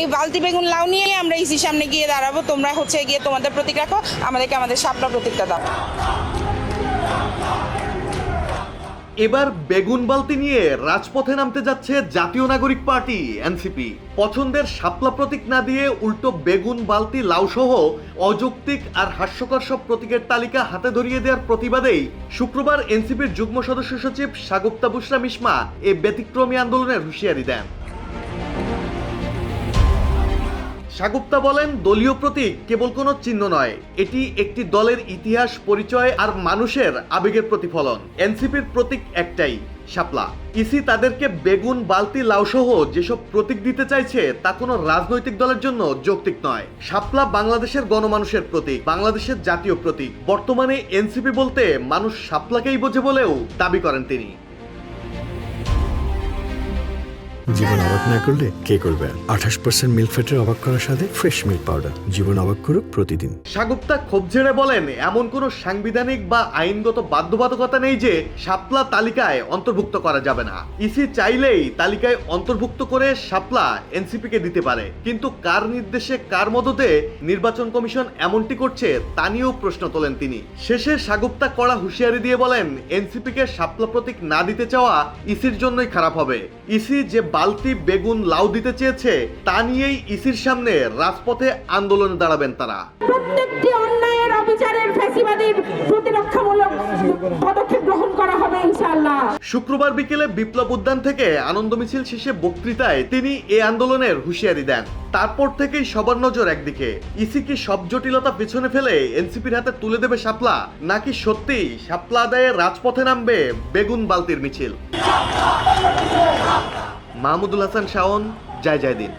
এই বালতি বেগুন লাউ নিয়ে আমরা ইসির সামনে গিয়ে দাঁড়াবো। তোমরা হচ্ছে গিয়ে তোমাদের প্রতীক রাখো, আমাদেরকে আমাদের শাপলা প্রতীকটা দাও। এবার বেগুন বালতি নিয়ে রাজপথে নামতে যাচ্ছে জাতীয় নাগরিক পার্টি, এনসিপি। পছন্দের শাপলা প্রতীক না দিয়ে উল্টো বেগুন বালতি, লাউ সহ অযৌক্তিক আর হাস্যকর সব প্রতীকের তালিকা হাতে ধরিয়ে দেওয়ার প্রতিবাদেই শুক্রবার এনসিপির যুগ্ম সদস্য সচিব সাগুপ্তা বুসরা মিশমা এ ব্যতিক্রমী আন্দোলনের হুঁশিয়ারি দেন। সাগুপ্তা বলেন, দলীয় প্রতীক কেবল কোনো চিহ্ন নয়। এটি একটি দলের ইতিহাস, পরিচয় আর মানুষের আবেগের প্রতিফলন। এনসিপির প্রতীক একটাই, শাপলা। ইসি তাদেরকে বেগুন, বালতি লাউ সহ যেসব প্রতীক দিতে চাইছে, তা কোনো রাজনৈতিক দলের জন্য যৌক্তিক নয়। শাপলা বাংলাদেশের গণমানুষের প্রতীক, বাংলাদেশের জাতীয় প্রতীক। বর্তমানে এনসিপি বলতে মানুষ শাপলাকেই বোঝে বলেও দাবি করেন তিনি। জীবন অবাক না করলে কে করবে আঠাশ পার্সেন্ট মিল্ক ফ্যাটের অবাক করার সাথে ফ্রেশ মিল্ক পাউডার জীবন অবাক করুক প্রতিদিন। সাগুপ্তা ক্ষোভ ঝেড়ে বলেন, এমন কোনো সাংবিধানিক বা আইনগত বাধ্যবাধকতা নেই যে শাপলা তালিকায় অন্তর্ভুক্ত করা যাবে না। ইসি চাইলেই তালিকায় অন্তর্ভুক্ত করে শাপলা এনসিপি কে দিতে পারে। কিন্তু কার নির্দেশে, কার মদতে নির্বাচন কমিশন এমনটি করছে তা নিয়েও প্রশ্ন তোলেন তিনি। শেষে সাগুপ্তা কড়া হুঁশিয়ারি দিয়ে বলেন এনসিপি কে শাপলা প্রতীক না দিতে চাওয়া ইসির জন্যই খারাপ হবে। ইসি যে বালতি বেগুন লাউ দিতে চেয়েছে তা নিয়েই ইসির সামনে রাজপথে আন্দোলনে দাঁড়াবেন তারা। প্রত্যেকটি অন্যায়ের অবিচারের ফ্যাসিবাদীর প্রতিরক্ষামূলক পদক্ষেপ গ্রহণ করা হবে ইনশাআল্লাহ। শুক্রবার বিকেলে বিপ্লব উদ্যান থেকে আনন্দ মিছিল শেষে বক্তৃতায় তিনি এ আন্দোলনের হুঁশিয়ারি দেন। তারপর থেকেই সবার নজর একদিকে। ইসি কি সব জটিলতা পেছনে ফেলে এনসিপির হাতে তুলে দেবে শাপলা নাকি সত্যিই শাপলা আদায়ে রাজপথে নামবে বেগুন বালতির মিছিল? মাহমুদুল হাসান শাওন জয় জয় দিন।